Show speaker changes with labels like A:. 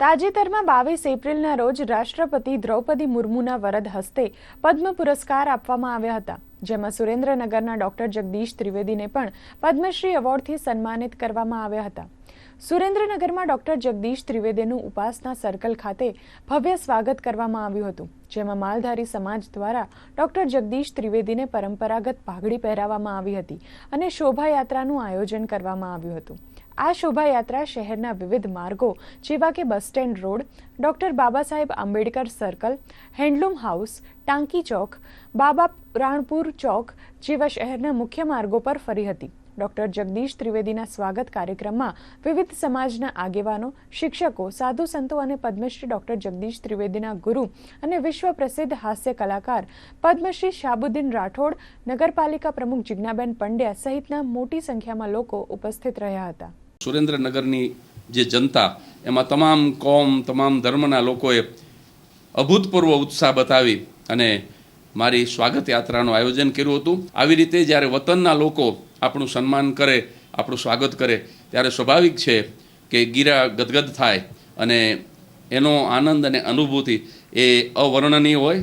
A: તાજેતરમાં બાવીસ એપ્રિલના રોજ રાષ્ટ્રપતિ દ્રૌપદી મુર્મુના વરદ હસ્તે પદ્મ પુરસ્કાર આપવામાં આવ્યા હતા. જેમાં સુરેન્દ્રનગરના ડોક્ટર જગદીશ ત્રિવેદીને પણ પદ્મશ્રી એવોર્ડથી સન્માનિત કરવામાં આવ્યા હતા. સુરેન્દ્રનગરમાં ડોક્ટર જગદીશ ત્રિવેદીનું ઉપાસના સર્કલ ખાતે ભવ્ય સ્વાગત કરવામાં આવ્યું હતું. જેમાં માલધારી સમાજ દ્વારા ડોક્ટર જગદીશ ત્રિવેદીને પરંપરાગત પાઘડી પહેરાવવામાં આવી હતી અને શોભાયાત્રાનું આયોજન કરવામાં આવ્યું હતું. આ શોભાયાત્રા શહેરના વિવિધ માર્ગો જેવા કે bus stand road, doctor Baba Saheb Ambedkar circle, handloom house, ટાંકી ચોક, બાબા રાણપુર ચોક જેવા શહેરના મુખ્ય માર્ગો પર ફરી હતી. ડોક્ટર જગદીશ ત્રિવેદીના સ્વાગત કાર્યક્રમમાં વિવિધ સમાજના આગેવાનો, શિક્ષકો, સાધુ સંતો અને પદ્મશ્રી ડોક્ટર જગદીશ ત્રિવેદીના ગુરુ અને વિશ્વ પ્રસિદ્ધ હાસ્ય કલાકાર પદ્મશ્રી શાબુદ્દીન રાઠોડ, નગરપાલિકા પ્રમુખ જિજ્ઞાબેન પંડ્યા સહિતના મોટી સંખ્યામાં લોકો ઉપસ્થિત રહ્યા હતા.
B: સુરેન્દ્રનગરની જે જનતા, એમાં તમામ કોમ, તમામ ધર્મના લોકોએ અભૂતપૂર્વ ઉત્સાહ બતાવી અને મારી સ્વાગત યાત્રાનું આયોજન કર્યું હતું. આવી રીતે જ્યારે વતનના લોકો આપણું સન્માન કરે, આપણું સ્વાગત કરે, ત્યારે સ્વાભાવિક છે કે ગીરા ગદગદ થાય અને એનો આનંદ અને અનુભૂતિ એ અવર્ણનીય હોય